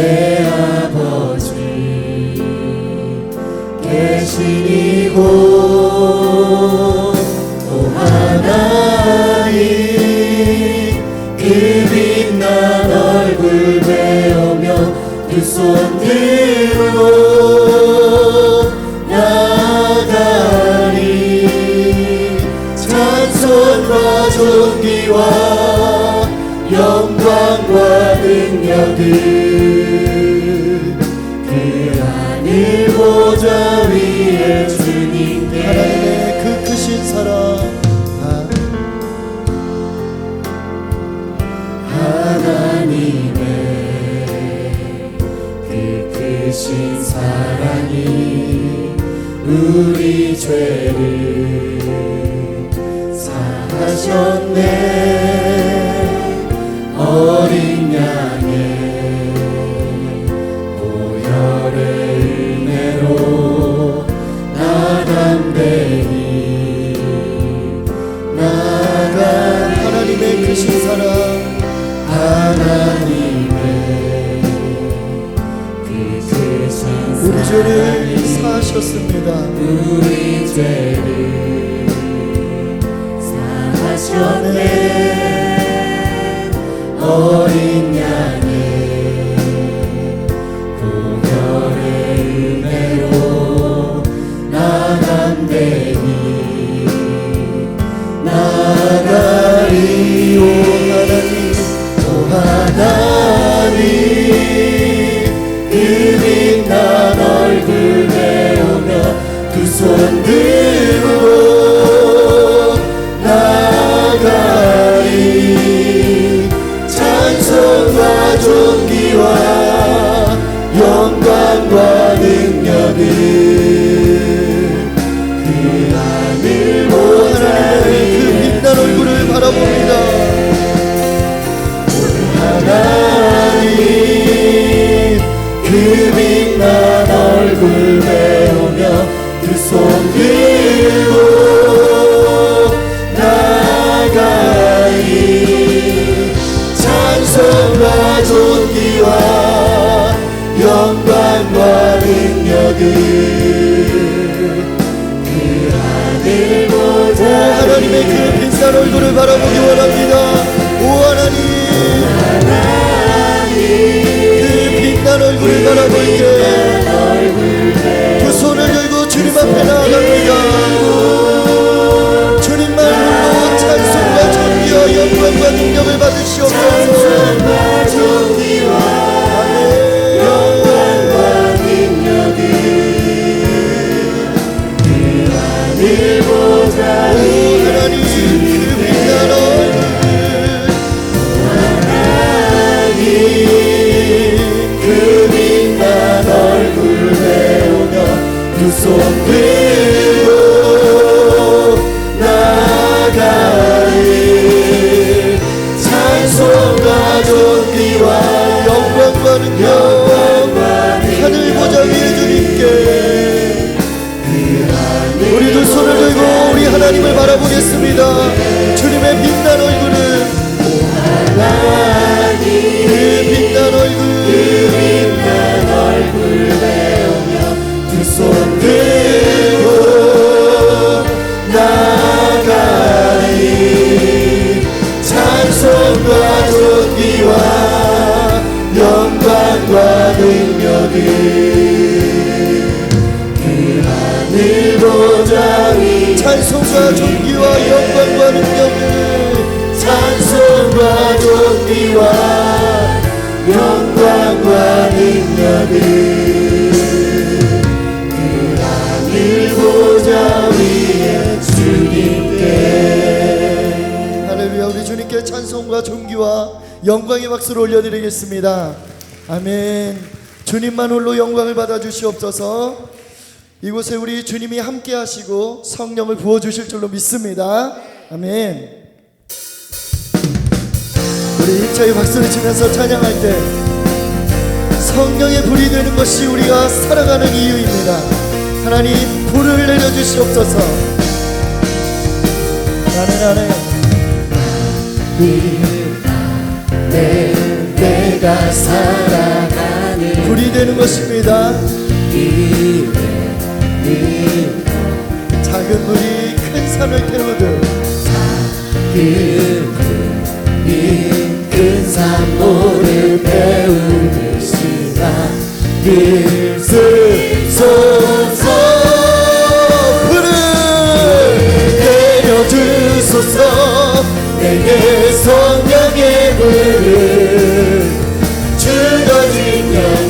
내 아버지 계신 이곳 또 하나님 그 빛난 얼굴 배우며 두 손 들어 나가리. 찬송과 존귀와 영광과 능력을 say gonna be 나는 영원히 하늘 보좌 위에 주님께 우리 두 손을 들고 우리 하나님을 바라보겠습니다. 주님의 빛난 얼굴을 그 빛난 얼굴 그 하늘 보좌 찬송과 존귀와 영광과 능력을 찬송과 존귀와 영광과 능력을 그 하늘 보좌 위에 주님께 할렐루야 우리 주님께 찬송과 존귀와 영광의 박수를 올려드리겠습니다. 아멘. 주님만 홀로 영광을 받아 주시옵소서. 이곳에 우리 주님이 함께 하시고 성령을 부어 주실 줄로 믿습니다. 아멘. 우리 힘차게 박수를 치면서 찬양할 때 성령의 불이 되는 것이 우리가 살아가는 이유입니다. 하나님 불을 내려 주시옵소서. 나는 안에 내, 내가 살아가는 불이 되는 것입니다. 작은 물이 큰 산을 태우듯 큰 산모를 배우듯이나 들소서 주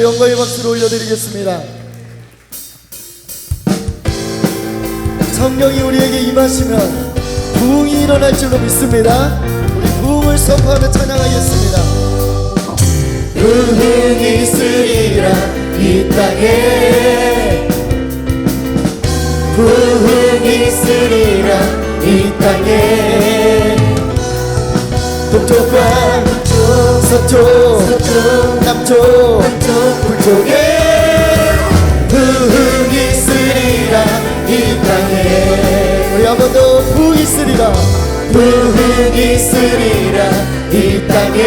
영광의 박수를 올려드리겠습니다. 성령이 우리에게 임하시면 부흥이 일어날 줄로 믿습니다. 우리 부흥을 선포하며 찬양하겠습니다. 부흥이 있으리라 이 땅에 부흥이 있으리라 이 땅에 동쪽과 서쪽, 남쪽, 북쪽에 부흥이 있으리라 이 땅에 우리 한번더 부흥이 있으리라. 부흥이 있으리라 이 땅에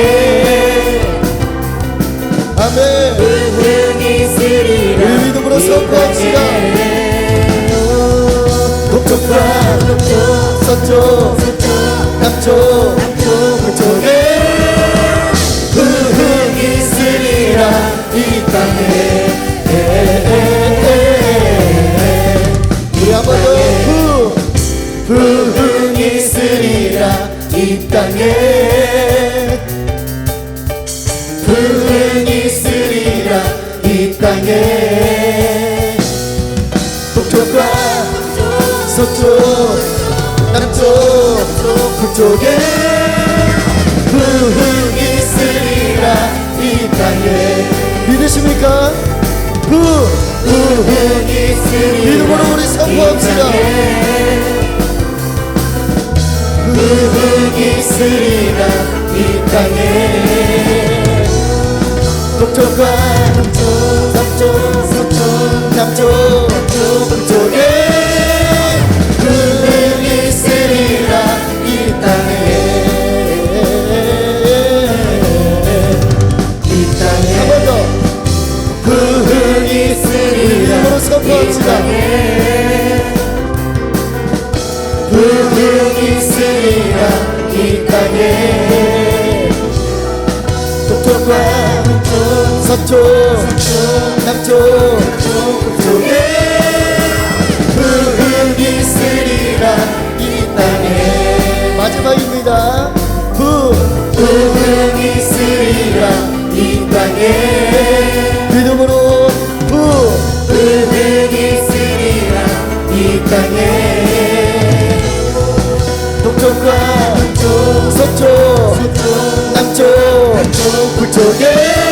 아멘. 부흥이 있으리라 우리 믿음으로 선포합시다. 동쪽과 서쪽, 남쪽, 북쪽에 우리 한 번 더. 부, 부흥이 있으리라 이 땅에. 부흥이 있으리라 이 땅에. 동쪽과 서쪽, 남쪽, 북쪽에 믿으십니까? 있으리라 믿음으로 우리 선포합시다. 부흥이 있으리라 이 땅에 동쪽과 서 부흥이 있으리라 이 땅에. 믿음으로 부, 부흥이 있으리라 이 땅에. 동쪽과 서쪽, 남쪽, 북쪽에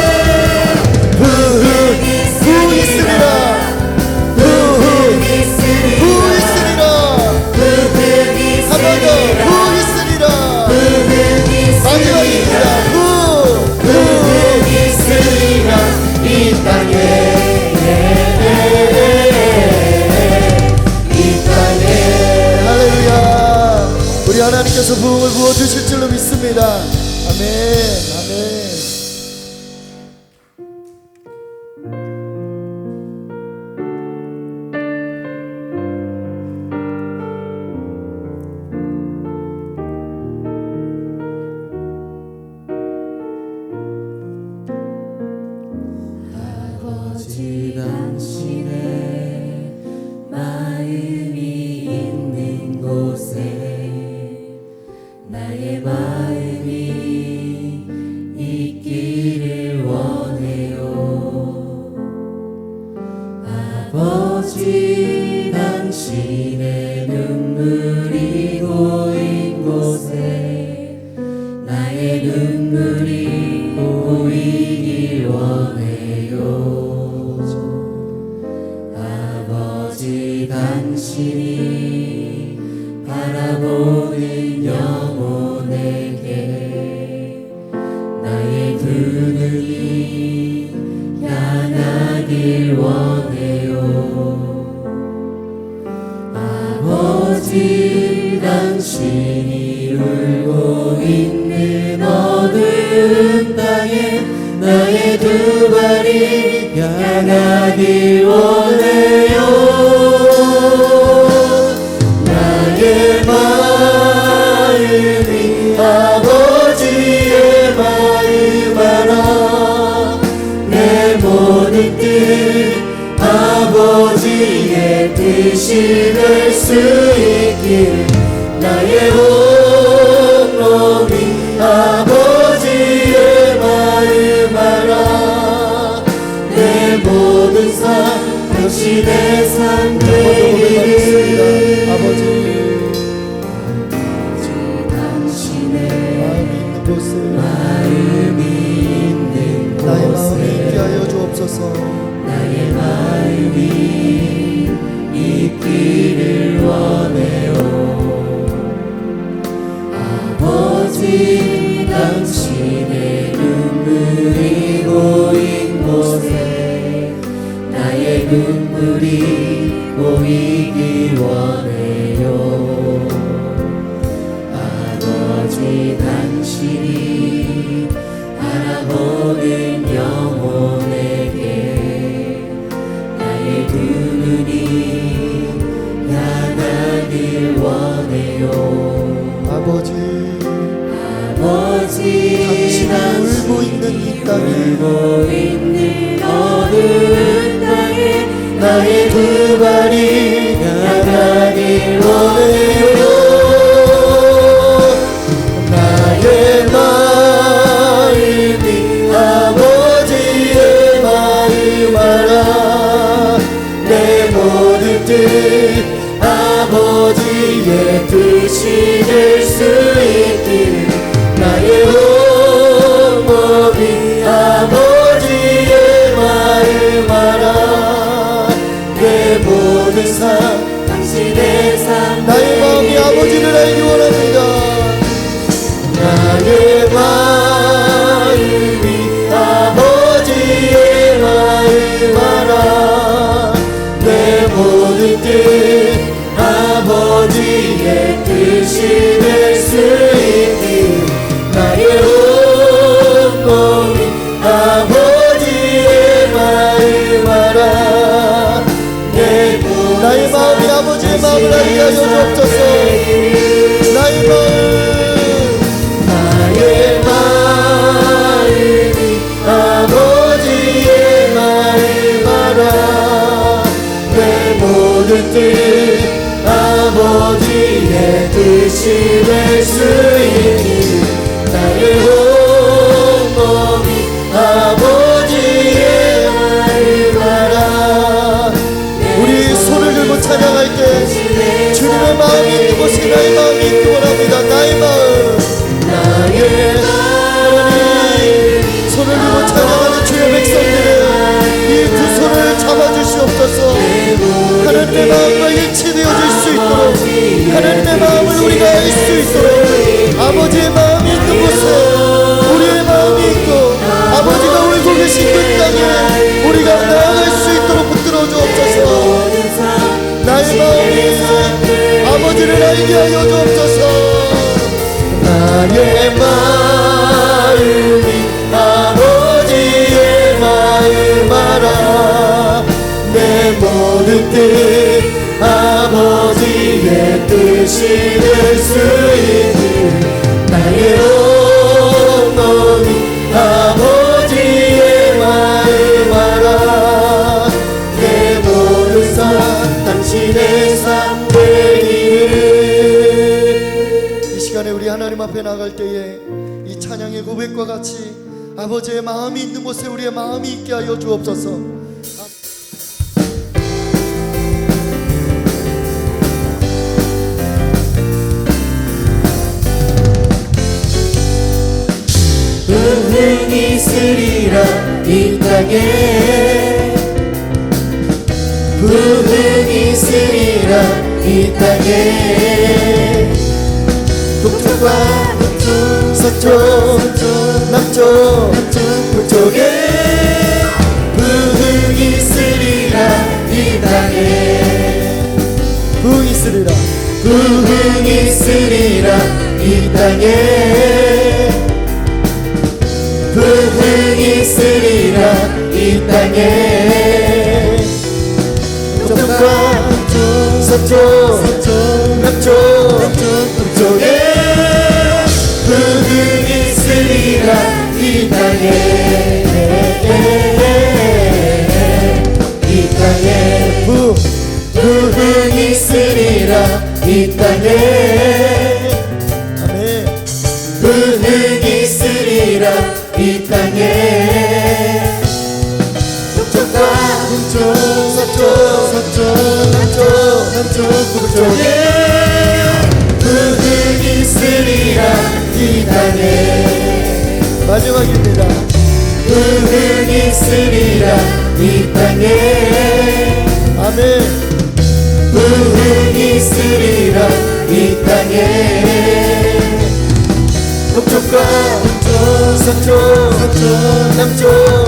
Shri 뜻이 될수 see. Amen. 그들을 알게 하여 주옵소서. 나의 나아갈 때에 이 찬양의 고백과 같이 아버지의 마음이 있는 곳에 우리의 마음이 있게 하여 주옵소서. 은행이 있으리라 이 땅에 부흥이 있으리라 이 땅에 독특과 서쪽 남쪽 북쪽에 북이 있으리라 이 땅에. 북이 있으리라. 북이 있으리라 이 땅에. 북이 있으리라 이 땅에. 동과 서쪽 Yeah. จุกเกอร์สัจจ์สัจจ์น้ำจุ